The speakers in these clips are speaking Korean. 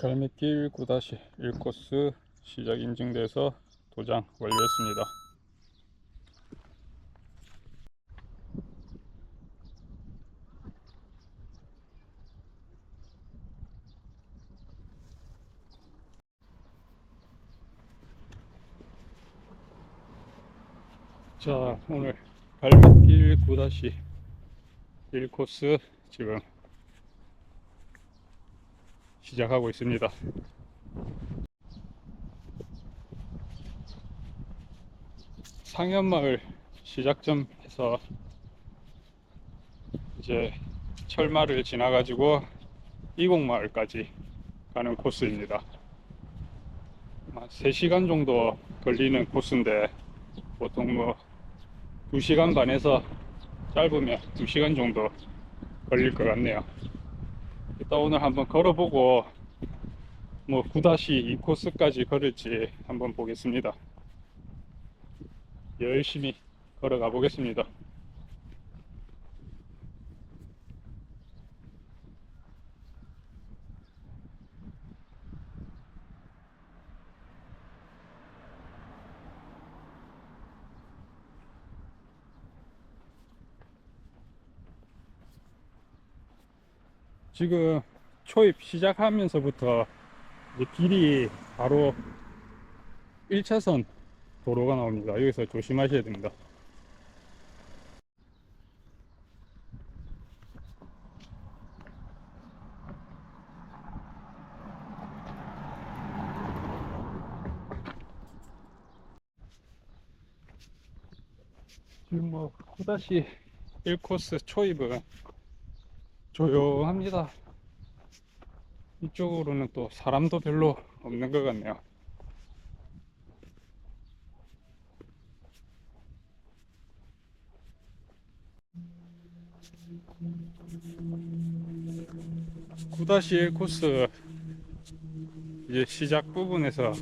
갈매길 9-1코스 시작 인증돼서 도장 완료했습니다. 자, 오늘 갈매길 9-1코스 지금 시작하고 있습니다. 상현마을 시작점에서 이제 철마를 지나가지고 이곡마을까지 가는 코스입니다. 한 3시간 정도 걸리는 코스인데 보통 뭐 2시간 반에서 짧으면 2시간 정도 걸릴 것 같네요. 일단 오늘 한번 걸어보고 뭐 9-2 코스까지 걸을지 한번 보겠습니다. 열심히 걸어가 보겠습니다. 지금 초입 시작하면서부터 이제 길이 바로 1차선 도로가 나옵니다. 여기서 조심하셔야 됩니다. 지금 뭐 9-1코스 초입은 조용합니다. 이쪽으로는 또 사람도 별로 없는 것 같네요. 구다시1 코스 이제 시작 부분에서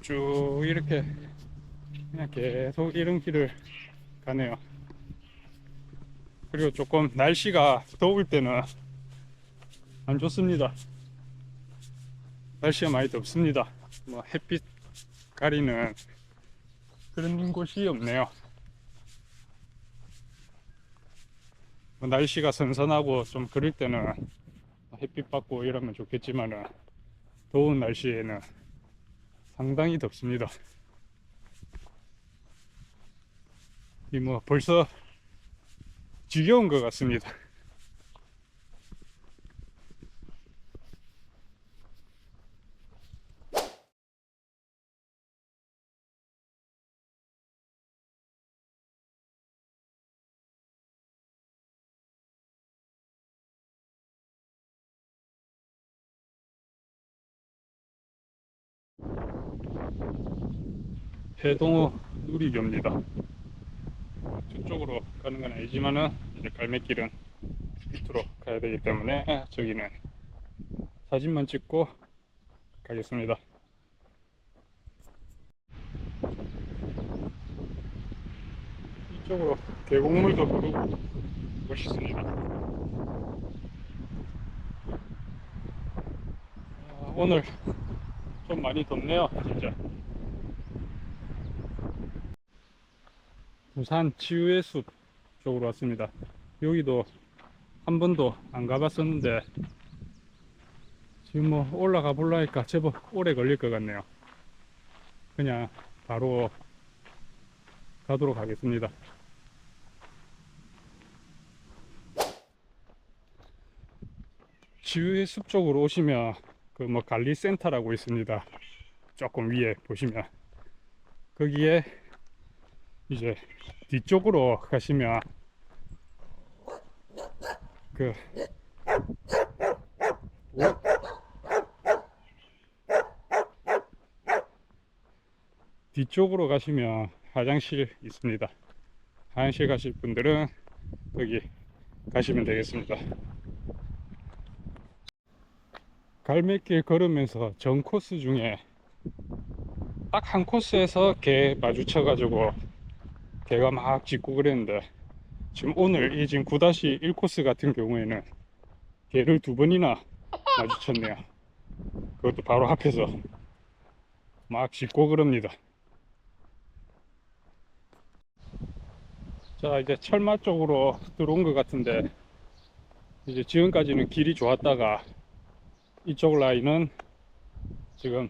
쭉 이렇게 그냥 계속 이런 길을 가네요. 그리고 조금 날씨가 더울 때는 안 좋습니다. 날씨가 많이 덥습니다. 뭐 햇빛 가리는 그런 곳이 없네요. 뭐 날씨가 선선하고 좀 그럴 때는 햇빛 받고 이러면 좋겠지만은 더운 날씨에는 상당히 덥습니다. 이 뭐 벌써 지겨운 것 같습니다. 해동호 누리교입니다. 저쪽으로 가는 건 아니지만은 이제 갈매길은 밑으로 가야 되기 때문에 저기는 사진만 찍고 가겠습니다. 이쪽으로 계곡물도 흐르고 멋있습니다. 아, 오늘 좀 많이 덥네요, 진짜. 부산 치유의 숲 쪽으로 왔습니다. 여기도 한 번도 안 가봤었는데 지금 뭐 올라가 볼라 하니까 제법 오래 걸릴 것 같네요. 그냥 바로 가도록 하겠습니다. 치유의 숲 쪽으로 오시면 그 뭐 관리센터라고 있습니다. 조금 위에 보시면 거기에 이제 뒤쪽으로 가시면 그 뒤쪽으로 가시면 화장실 있습니다. 화장실 가실 분들은 거기 가시면 되겠습니다. 갈매길 걸으면서 전 코스 중에 딱 한 코스에서 개 마주쳐 가지고 개가 막 짖고 그랬는데 지금 오늘 이 지금 9-1 코스 같은 경우에는 개를 두 번이나 마주쳤네요. 그것도 바로 앞에서 막 짚고 그럽니다. 자, 이제 철마 쪽으로 들어온 것 같은데, 이제 지금까지는 길이 좋았다가, 이쪽 라인은 지금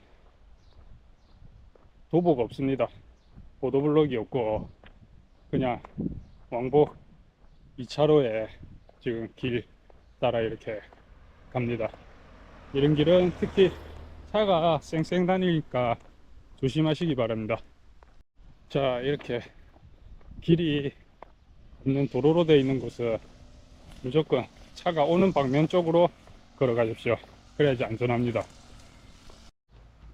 도보가 없습니다. 보도블록이 없고, 그냥 왕복 2차로에 지금 길 따라 이렇게 갑니다. 이런 길은 특히 차가 쌩쌩 다니니까 조심하시기 바랍니다. 자, 이렇게 길이 없는 도로로 되어 있는 곳은 무조건 차가 오는 방면 쪽으로 걸어가십시오. 그래야지 안전합니다.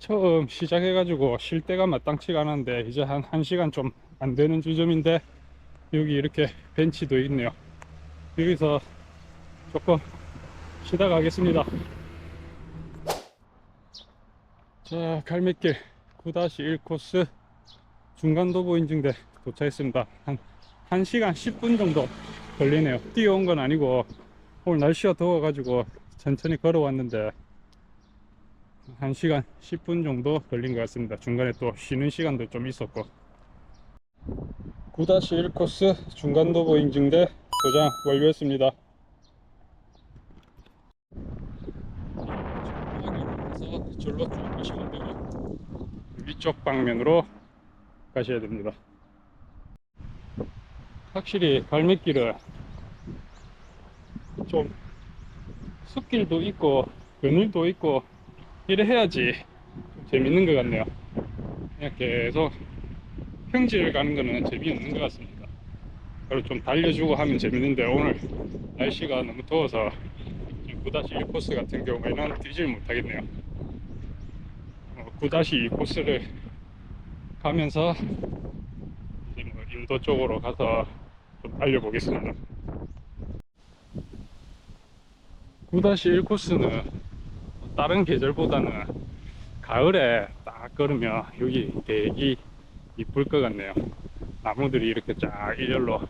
처음 시작해가지고 쉴 때가 마땅치가 않은데 이제 한 1시간 좀 안 되는 지점인데 여기 이렇게 벤치도 있네요. 여기서 조금 쉬다 가겠습니다. 자, 갈매길 9-1 코스 중간 도보 인증대 도착했습니다. 한 1시간 10분 정도 걸리네요. 뛰어온 건 아니고 오늘 날씨가 더워 가지고 천천히 걸어왔는데 1시간 10분 정도 걸린 것 같습니다. 중간에 또 쉬는 시간도 좀 있었고 9-1 코스 중간도보 인증대 도장 완료했습니다. 그래서 절로 쭉 가시면 되고 위쪽 방면으로 가셔야 됩니다. 확실히 갈매길은 좀 숲길도 있고 그늘도 있고 이래 해야지 좀 재밌는 것 같네요. 그냥 계속 평지를 가는 거는 재미없는 것 같습니다. 그리고 좀 달려주고 하면 재밌는데 오늘 날씨가 너무 더워서 9-1 코스 같은 경우에는 뛰질 못하겠네요. 9-2 코스를 가면서 이제 뭐 인도 쪽으로 가서 좀 달려보겠습니다. 9-1 코스는 다른 계절보다는 가을에 딱 걸으면 여기 되게 이쁠 것 같네요. 나무들이 이렇게 쫙 일렬로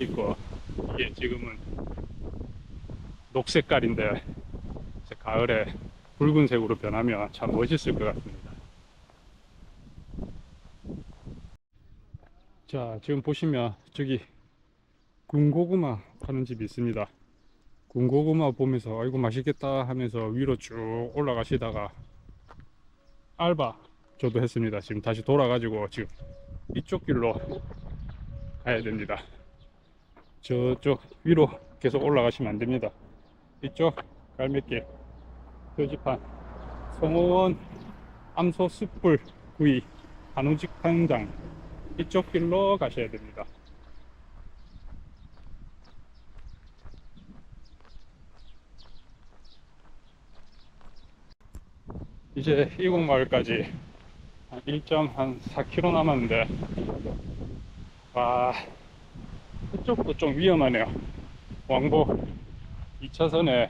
있고 이게 지금은 녹색깔인데 가을에 붉은색으로 변하면 참 멋있을 것 같습니다. 자, 지금 보시면 저기 군고구마 파는 집이 있습니다. 군고구마 보면서 아이고 맛있겠다 하면서 위로 쭉 올라가시다가 알바 저도 했습니다. 지금 다시 돌아가지고 지금 이쪽 길로 가야 됩니다. 저쪽 위로 계속 올라가시면 안 됩니다. 이쪽 갈매길 표지판 성호원 암소 숯불 구이 한우직 한장 이쪽 길로 가셔야 됩니다. 이제 이곡마을까지 한 1.4km 남았는데 와 이쪽도 좀 위험하네요. 왕복 2차선에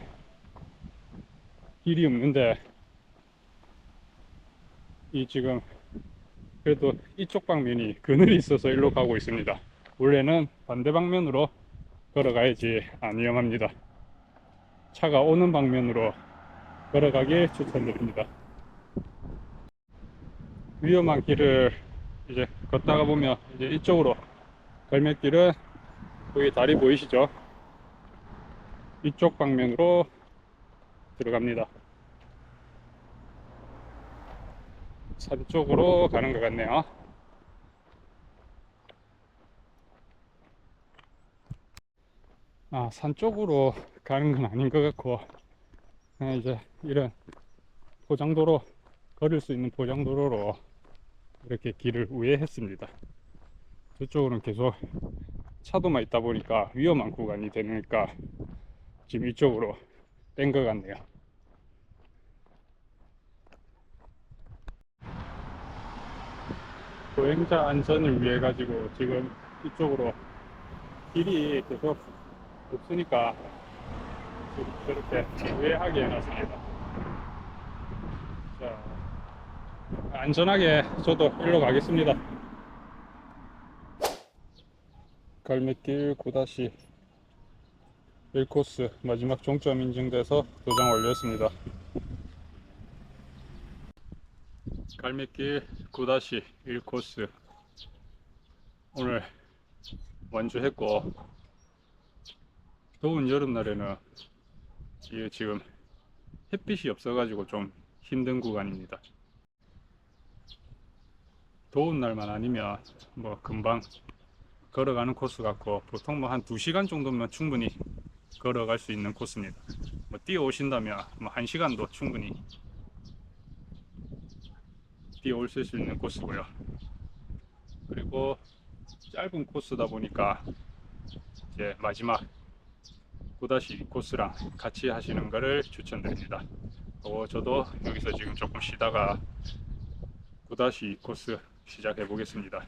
길이 없는데 이 지금 그래도 이쪽 방면이 그늘이 있어서 일로 가고 있습니다. 원래는 반대 방면으로 걸어가야지 안 위험합니다. 차가 오는 방면으로 걸어가길 추천드립니다. 위험한 길을 이제 걷다가 보면 이제 이쪽으로 갈매길은 거기 다리 보이시죠? 이쪽 방면으로 들어갑니다. 산 쪽으로 가는 것 같네요. 아, 산 쪽으로 가는 건 아닌 것 같고, 이제 이런 포장도로, 걸을 수 있는 포장도로로 이렇게 길을 우회했습니다. 저쪽으로는 계속 차도만 있다 보니까 위험한 구간이 되니까 지금 이쪽으로 뺀 것 같네요. 보행자 안전을 위해 가지고 지금 이쪽으로 길이 계속 없으니까 저렇게 우회하게 해놨습니다. 안전하게 저도 일로 가겠습니다. 갈매길 고다시 1코스 마지막 종점 인증돼서 도장 완료했습니다. 갈매길 9다시 1코스 오늘 완주했고 더운 여름날에는 지금 햇빛이 없어가지고 좀 힘든 구간입니다. 더운 날만 아니면 뭐 금방 걸어가는 코스 같고 보통 뭐 한 2시간 정도면 충분히 걸어갈 수 있는 코스입니다. 뭐 뛰어 오신다면 뭐 1시간도 충분히 뛰어오실 수 있는 코스고요. 그리고 짧은 코스다 보니까 이제 마지막 9-2 코스랑 같이 하시는 거를 추천드립니다. 어, 저도 여기서 지금 조금 쉬다가 9-2 코스 시작해 보겠습니다.